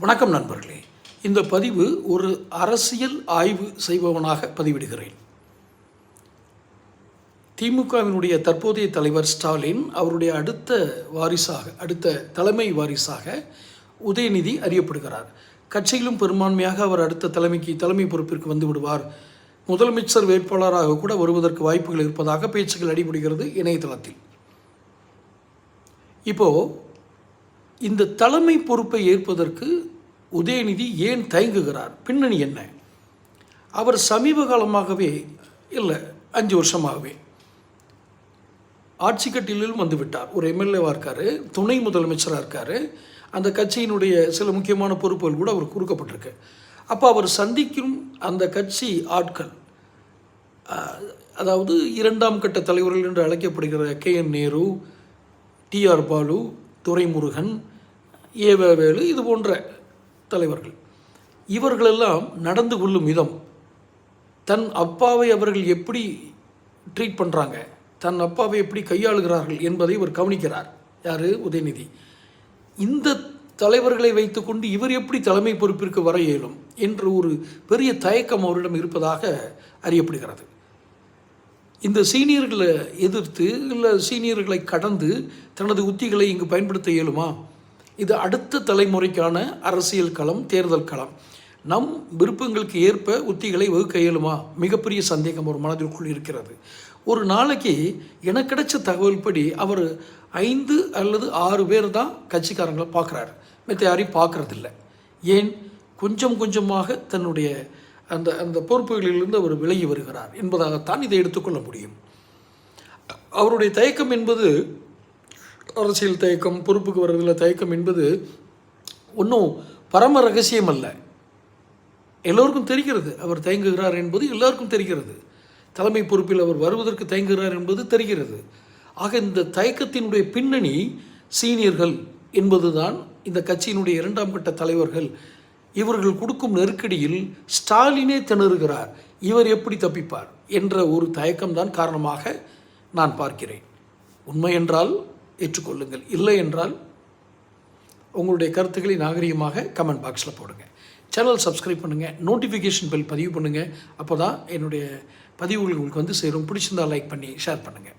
வணக்கம் நண்பர்களே. இந்த பதிவு ஒரு அரசியல் ஆய்வு செய்பவனாக பதிவிடுகிறேன். திமுகவினுடைய தற்போதைய தலைவர் ஸ்டாலின் அவருடைய அடுத்த வாரிசாக அடுத்த தலைமை வாரிசாக உதயநிதி அறியப்படுகிறார். கட்சியிலும் பெரும்பான்மையாக அவர் அடுத்த தலைமைக்கு தலைமை பொறுப்பிற்கு வந்து விடுவார். முதலமைச்சர் வேட்பாளராக கூட வருவதற்கு வாய்ப்புகள் இருப்பதாக பேச்சுக்கள் அடிபடுகிறது இணையதளத்தில். இப்போது இந்த தலைமை பொறுப்பை ஏற்பதற்கு உதயநிதி ஏன் தயங்குகிறார்? பின்னணி என்ன? அவர் சமீப காலமாகவே இல்லை அஞ்சு வருஷமாகவே ஆட்சி கட்டிலும் வந்துவிட்டார் ஒரு எம்எல்ஏவாக இருக்கார் துணை முதலமைச்சராக இருக்கார். அந்த கட்சியினுடைய சில முக்கியமான பொறுப்புகள் கூட அவர் கொடுக்கப்பட்டிருக்கு. அப்போ அவர் சந்திக்கும் அந்த கட்சி ஆட்கள் அதாவது இரண்டாம் கட்ட தலைவர்கள் என்று அழைக்கப்படுகிற K N Nehru TR Baalu Duraimurugan E. V. Velu இது போன்ற தலைவர்கள். இவர்களெல்லாம் நடந்து கொள்ளும் விதம். தன் அப்பாவை அவர்கள் எப்படி ட்ரீட் பண்ணுறாங்க தன் அப்பாவை எப்படி கையாளுகிறார்கள் என்பதை இவர் கவனிக்கிறார். யார்? உதயநிதி. இந்த தலைவர்களை வைத்துக்கொண்டு இவர் எப்படி தலைமை பொறுப்பிற்கு வர இயலும்? என்று ஒரு பெரிய தயக்கம் அவரிடம் இருப்பதாக அறியப்படுகிறது. இந்த சீனியர்களை எதிர்த்து இல்லை சீனியர்களை கடந்து தனது உத்திகளை இங்கு பயன்படுத்த இயலுமா? இது அடுத்த தலைமுறைக்கான அரசியல் களம் தேர்தல் களம். நம் விருப்பங்களுக்கு ஏற்ப உத்திகளை வகுக்க இயலுமா? மிகப்பெரிய சந்தேகம் ஒரு மனதிற்குள் இருக்கிறது. ஒரு நாளைக்கு எனக்கு கிடைச்ச தகவல் படி அவர் ஐந்து அல்லது ஆறு பேர் தான் கட்சிக்காரங்களை பார்க்குறாரு. மித்த யாரையும் பார்க்கறதில்ல. ஏன்? கொஞ்சம் கொஞ்சமாக தன்னுடைய அந்த அந்த பொறுப்புகளிலிருந்து அவர் விலகி வருகிறார் என்பதாகத்தான் இதை எடுத்துக்கொள்ள முடியும். அவருடைய தயக்கம் என்பது அரசியல் தயக்கம் பொறுப்புக்கு வர்றதில் தயக்கம் என்பது ஒன்றும் பரம ரகசியம் அல்ல. எல்லோருக்கும் தெரிகிறது அவர் தயங்குகிறார் என்பது எல்லாருக்கும் தெரிகிறது. தலைமை பொறுப்பில் அவர் வருவதற்கு தயங்குகிறார் என்பது தெரிகிறது. ஆக இந்த தயக்கத்தினுடைய பின்னணி சீனியர்கள் என்பதுதான் இந்த கட்சியினுடைய இரண்டாம் கட்ட தலைவர்கள் இவர்கள் கொடுக்கும் நெருக்கடியில் ஸ்டாலினே திணறுகிறார். இவர் எப்படி தப்பிப்பார்? என்ற ஒரு தயக்கம்தான் காரணமாக நான் பார்க்கிறேன். உண்மை என்றால் ஏற்றுக்கொள்ளுங்கள். இல்லை என்றால் உங்களுடைய கருத்துக்களை நாகரிகமாக கமெண்ட் பாக்ஸில் போடுங்க. சேனல் சப்ஸ்கிரைப் பண்ணுங்கள் நோட்டிஃபிகேஷன் பெல் பதிவு பண்ணுங்கள் அப்போ தான் என்னுடைய பதிவுகள் உங்களுக்கு வந்து சேரும். பிடிச்சிருந்தா லைக் பண்ணி ஷேர் பண்ணுங்கள்